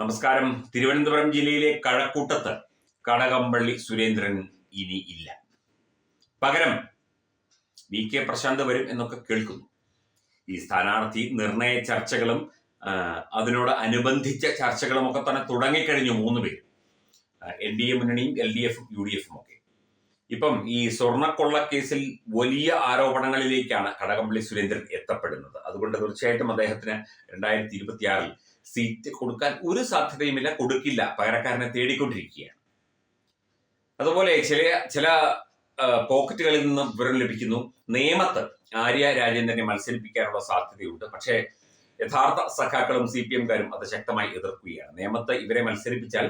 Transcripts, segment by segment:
നമസ്കാരം. തിരുവനന്തപുരം ജില്ലയിലെ കഴക്കൂട്ടത്ത് കടകംപള്ളി സുരേന്ദ്രൻ ഇനി ഇല്ല. പകരം വി കെ പ്രശാന്ത് വരും എന്നൊക്കെ കേൾക്കുന്നു. ഈ സ്ഥാനാർത്ഥി നിർണയ ചർച്ചകളും അതിനോട് അനുബന്ധിച്ച ചർച്ചകളും ഒക്കെ തന്നെ തുടങ്ങിക്കഴിഞ്ഞു മൂന്ന് പേര്. എൻ ഡി എ മുന്നണിയും എൽ ഡി എഫും യു ഡി എഫും ഒക്കെ. ഇപ്പം ഈ സ്വർണക്കൊള്ള കേസിൽ വലിയ ആരോപണങ്ങളിലേക്കാണ് കടകംപള്ളി സുരേന്ദ്രൻ എത്തപ്പെടുന്നത്. അതുകൊണ്ട് തീർച്ചയായിട്ടും അദ്ദേഹത്തിന് രണ്ടായിരത്തി ഇരുപത്തിയാറിൽ സീറ്റ് കൊടുക്കാൻ ഒരു സാധ്യതയുമില്ല കൊടുക്കില്ല. പകരക്കാരനെ തേടിക്കൊണ്ടിരിക്കുകയാണ്. അതുപോലെ ചില ചില പോക്കറ്റുകളിൽ നിന്ന് വിവരം ലഭിക്കുന്നു. നിയമത്ത് ആര്യ രാജേന്ദ്രനെ മത്സരിപ്പിക്കാനുള്ള സാധ്യതയുണ്ട്. പക്ഷേ യഥാർത്ഥ സഖാക്കളും സി പി എംകാരും അത് ശക്തമായി എതിർക്കുകയാണ്. നിയമത്ത് ഇവരെ മത്സരിപ്പിച്ചാൽ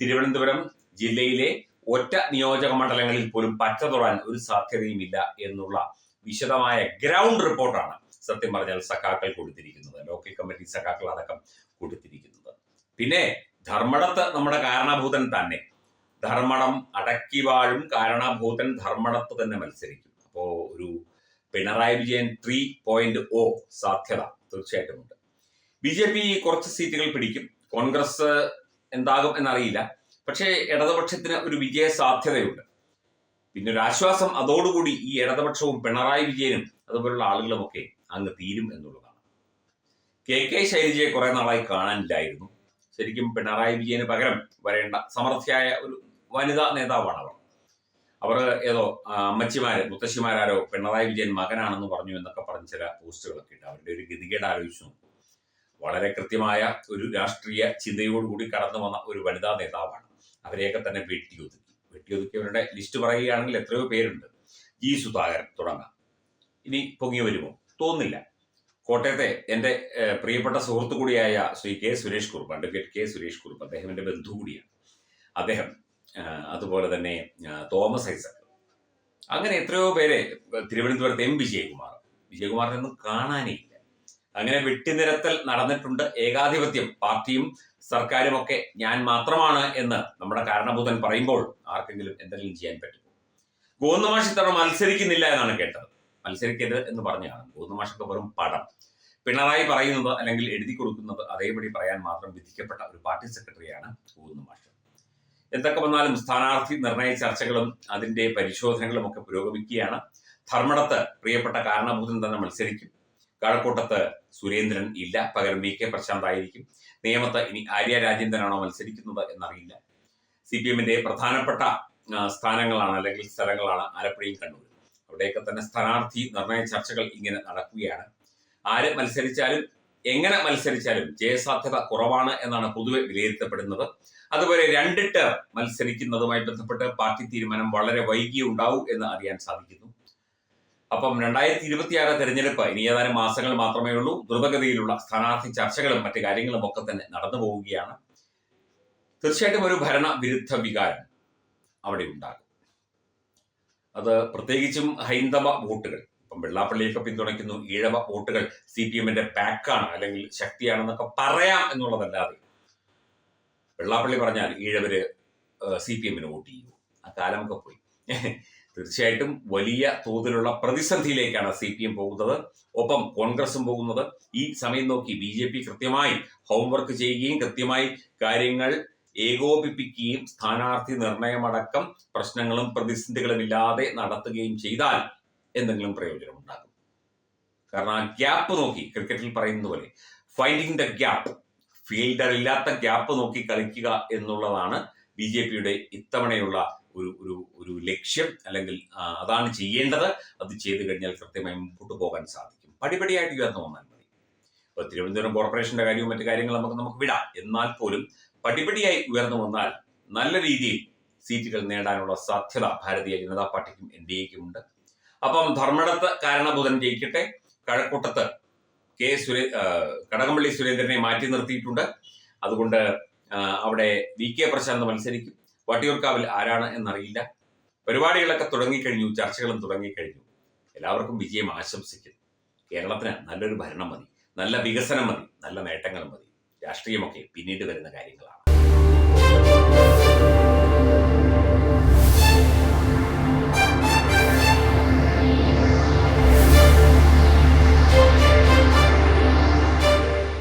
തിരുവനന്തപുരം ജില്ലയിലെ ഒറ്റ നിയോജക മണ്ഡലങ്ങളിൽ പോലും പച്ച തൊടാൻ ഒരു സാധ്യതയുമില്ല എന്നുള്ള വിശദമായ ഗ്രൗണ്ട് റിപ്പോർട്ടാണ് സത്യം പറഞ്ഞാൽ സഖാക്കൾ കൊടുത്തിരിക്കുന്നത്. ലോക്കൽ കമ്മിറ്റി സഖാക്കൾ അടക്കം കൊടുത്തിരിക്കുന്നത്. പിന്നെ ധർമ്മടത്ത് നമ്മുടെ കാരണഭൂതൻ തന്നെ. ധർമ്മടം അടക്കി വാഴും കാരണഭൂതൻ ധർമ്മടത്ത് തന്നെ മത്സരിക്കും. അപ്പോ ഒരു Pinarayi Vijayan three point o സാധ്യത തീർച്ചയായിട്ടും ഉണ്ട്. ബി ജെ പി കുറച്ച് സീറ്റുകൾ പിടിക്കും. കോൺഗ്രസ് എന്താകും എന്നറിയില്ല. പക്ഷേ ഇടതുപക്ഷത്തിന് ഒരു വിജയ സാധ്യതയുണ്ട്. പിന്നെ ഒരു ആശ്വാസം അതോടുകൂടി ഈ ഇടതുപക്ഷവും പിണറായി വിജയനും അതുപോലുള്ള ആളുകളുമൊക്കെ അങ്ങ് തീരും എന്നുള്ളതാണ്. കെ കെ ശൈലജയെ കുറെ നാളായി കാണാനില്ലായിരുന്നു. ശരിക്കും പിണറായി വിജയന് പകരം വരേണ്ട സമർത്ഥ്യായ ഒരു വനിതാ നേതാവാണ് അവർ അവർ ഏതോ അമ്മച്ചിമാര് മുത്തശ്ശിമാരാരോ പിണറായി വിജയൻ മകനാണെന്ന് പറഞ്ഞു എന്നൊക്കെ പറഞ്ഞ ചില പോസ്റ്റുകളൊക്കെ ഉണ്ട്. അവരുടെ ഒരു ഗതികേട് ആലോചിച്ചു. വളരെ കൃത്യമായ ഒരു രാഷ്ട്രീയ ചിന്തയോടുകൂടി കടന്നു വന്ന ഒരു വനിതാ നേതാവാണ്. അവരെയൊക്കെ തന്നെ വെട്ടിയൊതുക്കി. വെട്ടിയൊതുക്കിയവരുടെ ലിസ്റ്റ് പറയുകയാണെങ്കിൽ എത്രയോ പേരുണ്ട്. ജി സുധാകരൻ തുടങ്ങാം. ഇനി പൊങ്ങി വരുമോ? തോന്നില്ല കോട്ടയത്തെ എന്റെ പ്രിയപ്പെട്ട സുഹൃത്തു കൂടിയായ Shri K Suresh Kurup advocate K Suresh Kurup അദ്ദേഹം എന്റെ ബന്ധു കൂടിയാണ്. അദ്ദേഹം അതുപോലെ തന്നെ തോമസ് ഐസക്. അങ്ങനെ എത്രയോ പേരെ തിരുവനന്തപുരത്ത് എം വിജയകുമാർ. വിജയകുമാറിനൊന്നും കാണാനേ ഇല്ല. അങ്ങനെ വെട്ടിനിരത്തൽ നടന്നിട്ടുണ്ട്. ഏകാധിപത്യം പാർട്ടിയും സർക്കാരും ഒക്കെ ഞാൻ മാത്രമാണ് എന്ന് നമ്മുടെ കാരണഭൂതൻ പറയുമ്പോൾ ആർക്കെങ്കിലും എന്തെങ്കിലും ചെയ്യാൻ പറ്റും ഗോന്നമാഷി തവണ മത്സരിക്കുന്നില്ല എന്നാണ് കേട്ടത്. മത്സരിക്കരുത് എന്ന് പറഞ്ഞാണ്. ഗോന്നുമാഷൊക്കെ വെറും പടം. പിണറായി പറയുന്നത് അല്ലെങ്കിൽ എഴുതി കൊടുക്കുന്നത് അതേപടി പറയാൻ മാത്രം വിധിക്കപ്പെട്ട ഒരു പാർട്ടി സെക്രട്ടറിയാണ് ഗോന്നുമാഷ് എന്തൊക്കെ വന്നാലും സ്ഥാനാർത്ഥി നിർണയ ചർച്ചകളും അതിന്റെ പരിശോധനകളും ഒക്കെ പുരോഗമിക്കുകയാണ്. ധർമ്മടത്ത് പ്രിയപ്പെട്ട കാരണഭൂതൻ തന്നെ മത്സരിക്കും. കഴക്കൂട്ടത്ത് സുരേന്ദ്രൻ ഇല്ല. പകരം വി കെ പ്രശാന്ത് ആയിരിക്കും. നിയമത്ത് ഇനി ആര്യ രാജേന്ദ്രനാണോ മത്സരിക്കുന്നത് എന്നറിയില്ല. സി പി എമ്മിന്റെ പ്രധാനപ്പെട്ട സ്ഥാനങ്ങളാണ് അല്ലെങ്കിൽ സ്ഥലങ്ങളാണ് ആലപ്പുഴയും കണ്ണൂരും. അവിടെയൊക്കെ തന്നെ സ്ഥാനാർത്ഥി നിർണയ ചർച്ചകൾ ഇങ്ങനെ നടക്കുകയാണ്. ആര് മത്സരിച്ചാലും എങ്ങനെ മത്സരിച്ചാലും ജയസാധ്യത കുറവാണ് എന്നാണ് പൊതുവെ വിലയിരുത്തപ്പെടുന്നത്. അതുപോലെ രണ്ട് ടേം മത്സരിക്കുന്നതുമായി ബന്ധപ്പെട്ട് പാർട്ടി തീരുമാനം വളരെ വൈകിയേ ഉണ്ടാവൂ എന്ന് അറിയാൻ സാധിക്കുന്നു. അപ്പം രണ്ടായിരത്തി ഇരുപത്തിയാറ് തെരഞ്ഞെടുപ്പ് ഇനി ഏതാനും മാസങ്ങൾ മാത്രമേ ഉള്ളൂ. ദ്രുതഗതിയിലുള്ള സ്ഥാനാർത്ഥി ചർച്ചകളും മറ്റു കാര്യങ്ങളും ഒക്കെ തന്നെ നടന്നു പോവുകയാണ്. തീർച്ചയായിട്ടും ഒരു ഭരണ വിരുദ്ധ വികാരം അവിടെ ഉണ്ടാകും. അത് പ്രത്യേകിച്ചും ഹൈന്ദവ വോട്ടുകൾ. ഇപ്പം വെള്ളാപ്പള്ളിയൊക്കെ പിന്തുണയ്ക്കുന്നു. ഈഴവ വോട്ടുകൾ സി പി എമ്മിന്റെ പാക്കാണ് അല്ലെങ്കിൽ ശക്തിയാണെന്നൊക്കെ പറയാം എന്നുള്ളതല്ലാതെ. വെള്ളാപ്പള്ളി പറഞ്ഞാൽ ഈഴവര് സി പി എമ്മിന് വോട്ട് ചെയ്യൂ. ആ കാലമൊക്കെ പോയി. തീർച്ചയായിട്ടും വലിയ തോതിലുള്ള പ്രതിസന്ധിയിലേക്കാണ് സി പി എം പോകുന്നത്. ഒപ്പം കോൺഗ്രസും പോകുന്നത്. ഈ സമയം നോക്കി ബി ജെ പി കൃത്യമായി ഹോംവർക്ക് ചെയ്യുകയും കൃത്യമായി കാര്യങ്ങൾ ഏകോപിപ്പിക്കുകയും സ്ഥാനാർത്ഥി നിർണയമടക്കം പ്രശ്നങ്ങളും പ്രതിസന്ധികളും ഇല്ലാതെ നടത്തുകയും ചെയ്താൽ എന്തെങ്കിലും പ്രയോജനം ഉണ്ടാകും. കാരണം ആ ഗ്യാപ്പ് നോക്കി ക്രിക്കറ്റിൽ പറയുന്നത് പോലെ ഫൈൻഡിങ് ദ ഗ്യാപ്പ് ഫീൽഡർ ഇല്ലാത്ത ഗ്യാപ്പ് നോക്കി കളിക്കുക എന്നുള്ളതാണ് ബി ജെ പിയുടെ ഇത്തവണയുള്ള ഒരു ഒരു ഒരു ലക്ഷ്യം. അല്ലെങ്കിൽ അതാണ് ചെയ്യേണ്ടത്. അത് ചെയ്തു കഴിഞ്ഞാൽ കൃത്യമായി മുമ്പോട്ട് പോകാൻ സാധിക്കും. പടിപടിയായിട്ട് ഉയർന്നു വന്നാൽ ഇപ്പൊ തിരുവനന്തപുരം കോർപ്പറേഷന്റെ കാര്യവും മറ്റു കാര്യങ്ങളും നമുക്ക് നമുക്ക് വിടാം. എന്നാൽ പോലും പടിപടിയായി ഉയർന്നു വന്നാൽ നല്ല രീതിയിൽ സീറ്റുകൾ നേടാനുള്ള സാധ്യത ഭാരതീയ ജനതാ പാർട്ടിക്കും എൻ ഡി എക്കും ഉണ്ട് അപ്പം ധർമ്മടത്ത് കാരണബുധൻ ജയിക്കട്ടെ. കഴക്കൂട്ടത്ത് കെ സുരേ കടകംപള്ളി സുരേന്ദ്രനെ മാറ്റി നിർത്തിയിട്ടുണ്ട്. അതുകൊണ്ട് അവിടെ വി കെ പ്രശാന്ത് മത്സരിക്കും. വട്ടിയൂർക്കാവിൽ ആരാണ് എന്നറിയില്ല. പരിപാടികളൊക്കെ തുടങ്ങിക്കഴിഞ്ഞു ചർച്ചകളും തുടങ്ങിക്കഴിഞ്ഞു. എല്ലാവർക്കും വിജയം ആശംസിക്കുന്നു. കേരളത്തിന് നല്ലൊരു ഭരണം മതി. നല്ല വികസനം മതി നല്ല നേട്ടങ്ങൾ മതി. രാഷ്ട്രീയമൊക്കെ പിന്നീട് വരുന്ന കാര്യങ്ങളാണ്.